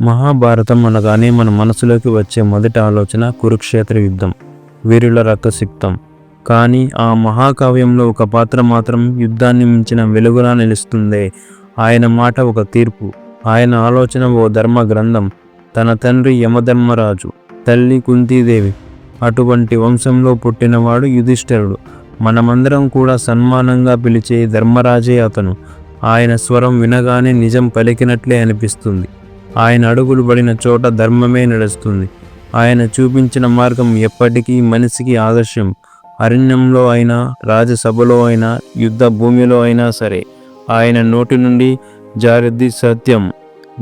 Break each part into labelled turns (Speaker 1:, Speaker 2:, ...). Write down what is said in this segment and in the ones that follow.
Speaker 1: మహాభారతం అనగానే మన మనసులోకి వచ్చే మొదటి ఆలోచన కురుక్షేత్ర యుద్ధం వీరుల రక్తసిక్తం. కానీ ఆ మహాకావ్యంలో ఒక పాత్ర మాత్రం యుద్ధాన్ని మించిన వెలుగులా నిలుస్తుంది. ఆయన మాట ఒక తీర్పు ఆయన ఆలోచన ఓ ధర్మ గ్రంథం. తన తండ్రి యమధర్మరాజు తల్లి కుంతీదేవి. అటువంటి వంశంలో పుట్టినవాడు యుధిష్ఠరుడు. మనమందరం కూడా సన్మానంగా పిలిచే ధర్మరాజే అతను. ఆయన స్వరం వినగానే నిజం పలికినట్లే అనిపిస్తుంది. ఆయన అడుగులు పడిన చోట ధర్మమే నడుస్తుంది. ఆయన చూపించిన మార్గం ఎప్పటికీ మనిషికి ఆదర్శం. అరణ్యంలో అయినా రాజసభలో అయినా యుద్ధ భూమిలో అయినా సరే ఆయన నోటి నుండి జారిద్ది సత్యం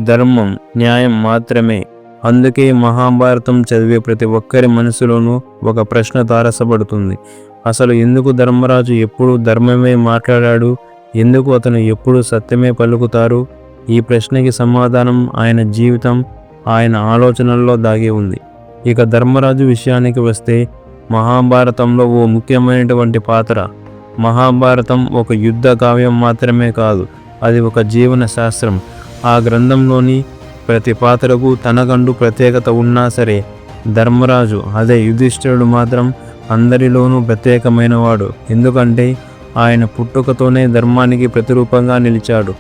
Speaker 1: ధర్మం న్యాయం మాత్రమే. అందుకే మహాభారతం చదివే ప్రతి ఒక్కరి మనసులోనూ ఒక ప్రశ్న తారసపడుతుంది. అసలు ఎందుకు ధర్మరాజు ఎప్పుడు ధర్మమే మాట్లాడాడు? ఎందుకు అతను ఎప్పుడు సత్యమే పలుకుతారు? ఈ ప్రశ్నకి సమాధానం ఆయన జీవితం ఆయన ఆలోచనల్లో దాగి ఉంది. ఇక ధర్మరాజు విషయానికి వస్తే మహాభారతంలో ఓ ముఖ్యమైనటువంటి పాత్ర. మహాభారతం ఒక యుద్ధ కావ్యం మాత్రమే కాదు అది ఒక జీవన శాస్త్రం. ఆ గ్రంథంలోని ప్రతి పాత్రకు తనకంటూ ప్రత్యేకత ఉన్నా సరే ధర్మరాజు అదే యుధిష్ఠిరుడు మాత్రం అందరిలోనూ ప్రత్యేకమైనవాడు. ఎందుకంటే ఆయన పుట్టుకతోనే ధర్మానికి ప్రతిరూపంగా నిలిచాడు.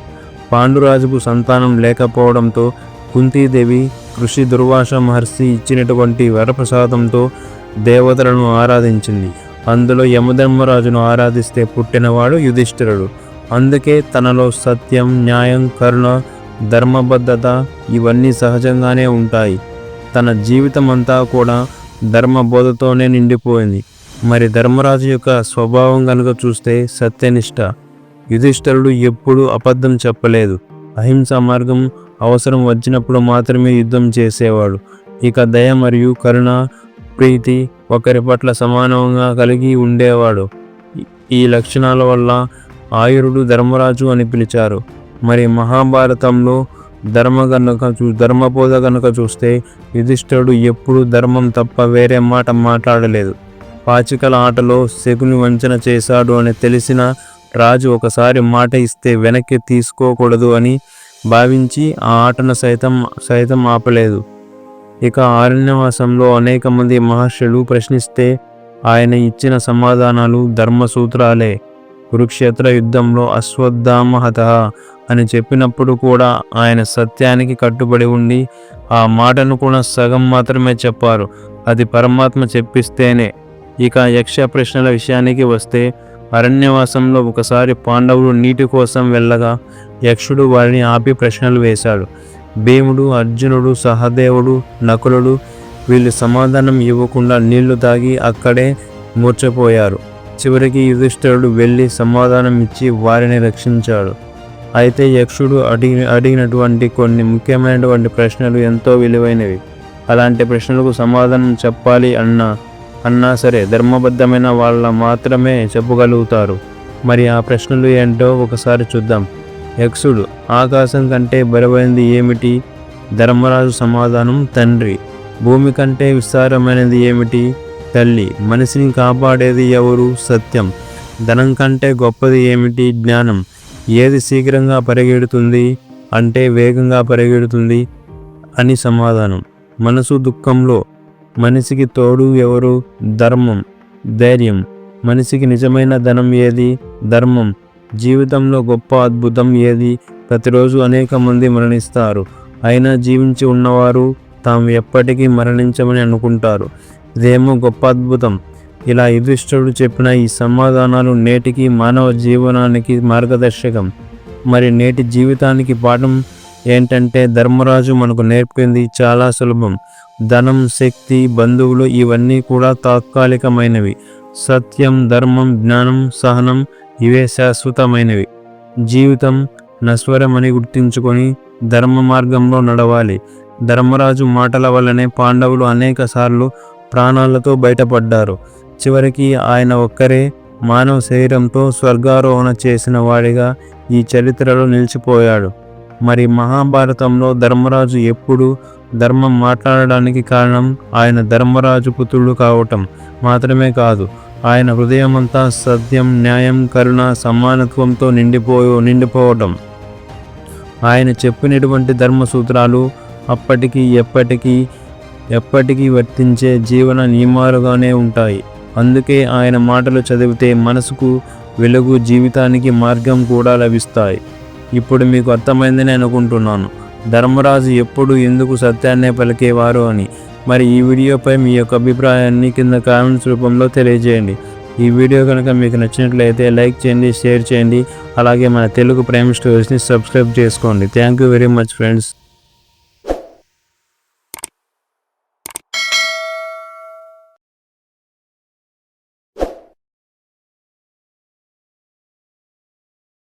Speaker 1: పాండురాజుకు సంతానం లేకపోవడంతో కుంతీదేవి కృషి దుర్వాస మహర్షి ఇచ్చినటువంటి వరప్రసాదంతో దేవతలను ఆరాధించింది. అందులో యమధర్మరాజును ఆరాధిస్తే పుట్టినవాడు యుధిష్ఠిరుడు. అందుకే తనలో సత్యం న్యాయం కరుణ ధర్మబద్ధత ఇవన్నీ సహజంగానే ఉంటాయి. తన జీవితం అంతా కూడా ధర్మబోధతోనే నిండిపోయింది. మరి ధర్మరాజు యొక్క స్వభావం కనుక చూస్తే సత్యనిష్ట. యుధిష్ఠరుడు ఎప్పుడూ అబద్ధం చెప్పలేదు. అహింస మార్గం అవసరం వచ్చినప్పుడు మాత్రమే యుద్ధం చేసేవాడు. ఇక దయ మరియు కరుణ ప్రీతి ఒకరి పట్ల సమానంగా కలిగి ఉండేవాడు. ఈ- లక్షణాల వల్ల ఆయురుడు ధర్మరాజు అని పిలిచారు. మరి మహాభారతంలో ధర్మ గనుక చూ ధర్మబోధ గనుక చూస్తే యుధిష్ఠుడు ఎప్పుడు ధర్మం తప్ప వేరే మాట మాట్లాడలేదు. పాచికల ఆటలో శకుని వంచన చేశాడు అని తెలిసిన రాజు ఒకసారి మాట ఇస్తే వెనక్కి తీసుకోకూడదు అని భావించి ఆ ఆటను సైతం సైతం ఆపలేదు. ఇక ఆరణ్యవాసంలో అనేక మంది మహర్షులు ప్రశ్నిస్తే ఆయన ఇచ్చిన సమాధానాలు ధర్మసూత్రాలే. కురుక్షేత్ర యుద్ధంలో అశ్వత్థామహత అని చెప్పినప్పుడు కూడా ఆయన సత్యానికి కట్టుబడి ఉండి ఆ మాటను కూడా సగం మాత్రమే చెప్పారు. అది పరమాత్మ చెప్పిస్తేనే. ఇక యక్ష ప్రశ్నల విషయానికి వస్తే అరణ్యవాసంలో ఒకసారి పాండవులు నీటి కోసం వెళ్ళగా యక్షుడు వారిని ఆపి ప్రశ్నలు వేశాడు. భీముడు అర్జునుడు సహదేవుడు నకులుడు వీళ్ళు సమాధానం ఇవ్వకుండా నీళ్ళు తాగి అక్కడే మూర్చపోయారు. చివరికి యుధిష్ఠిరుడు వెళ్ళి సమాధానం ఇచ్చి వారిని రక్షించాడు. అయితే యక్షుడు అడిగి అడిగినటువంటి కొన్ని ముఖ్యమైనటువంటి ప్రశ్నలు ఎంతో విలువైనవి. అలాంటి ప్రశ్నలకు సమాధానం చెప్పాలి అన్నా అన్నా సరే ధర్మబద్ధమైన వాళ్ళ మాత్రమే చెప్పగలుగుతారు. మరి ఆ ప్రశ్నలు ఏంటో ఒకసారి చూద్దాం. యక్షుడు ఆకాశం కంటే బరువైనది ఏమిటి? ధర్మరాజు సమాధానం తండ్రి. భూమి కంటే విస్తారమైనది ఏమిటి? తల్లి మనిషిని కాపాడేది ఎవరు? సత్యం. ధనం కంటే గొప్పది ఏమిటి? జ్ఞానం. ఏది శీఘ్రంగా పరిగెడుతుంది? అంటే వేగంగా పరిగెడుతుంది అని సమాధానం. మనసు దుఃఖంలో మనిషికి తోడు ఎవరు? ధర్మం ధైర్యం. మనిషికి నిజమైన ధనం ఏది? ధర్మం. జీవితంలో గొప్ప అద్భుతం ఏది? ప్రతిరోజు అనేక మంది మరణిస్తారు. అయినా జీవించి ఉన్నవారు తాము ఎప్పటికీ మరణించమని అనుకుంటారు. ఇదేమో గొప్ప అద్భుతం. ఇలా యుధిష్ఠుడు చెప్పిన ఈ సమాధానాలు నేటికి మానవ జీవనానికి మార్గదర్శకం. మరి నేటి జీవితానికి పాఠం ఏంటంటే ధర్మరాజు మనకు నేర్పింది చాలా సులభం. ధనం శక్తి బంధువులు ఇవన్నీ కూడా తాత్కాలికమైనవి. సత్యం ధర్మం జ్ఞానం సహనం ఇవే శాశ్వతమైనవి. జీవితం నశ్వరమని గుర్తించుకొని ధర్మ మార్గంలో నడవాలి. ధర్మరాజు మాటల వల్లనే పాండవులు అనేక సార్లు ప్రాణాలతో బయటపడ్డారు. చివరికి ఆయన ఒక్కరే మానవ శరీరంతో స్వర్గారోహణ చేసిన వాడిగా ఈ చరిత్రలో నిలిచిపోయాడు. మరి మహాభారతంలో ధర్మరాజు ఎప్పుడు ధర్మం మాట్లాడడానికి కారణం ఆయన ధర్మరాజు పుత్రుడు కావటం మాత్రమే కాదు. ఆయన హృదయమంతా సత్యం న్యాయం కరుణ సమానత్వంతో నిండిపోయో నిండిపోవటం. ఆయన చెప్పినటువంటి ధర్మ సూత్రాలు అప్పటికి ఎప్పటికీ ఎప్పటికీ వర్తించే జీవన నియమాలుగానే ఉంటాయి. అందుకే ఆయన మాటలు చదివితే మనసుకు వెలుగు జీవితానికి మార్గం కూడా లభిస్తాయి. ఇప్పుడు మీకు అర్థమైందని అనుకుంటున్నాను. ధర్మరాజు ఎప్పుడు ఎందుకు సత్యాన్నే పలికేవారు అని. మరి ఈ వీడియోపై మీ యొక్క అభిప్రాయాన్ని కింద కామెంట్స్ రూపంలో తెలియజేయండి. ఈ వీడియో కనుక మీకు నచ్చినట్లయితే లైక్ చేయండి షేర్ చేయండి. అలాగే మన తెలుగు ప్రైమ్ స్టోరీస్ని సబ్స్క్రైబ్ చేసుకోండి. Thank you very much friends.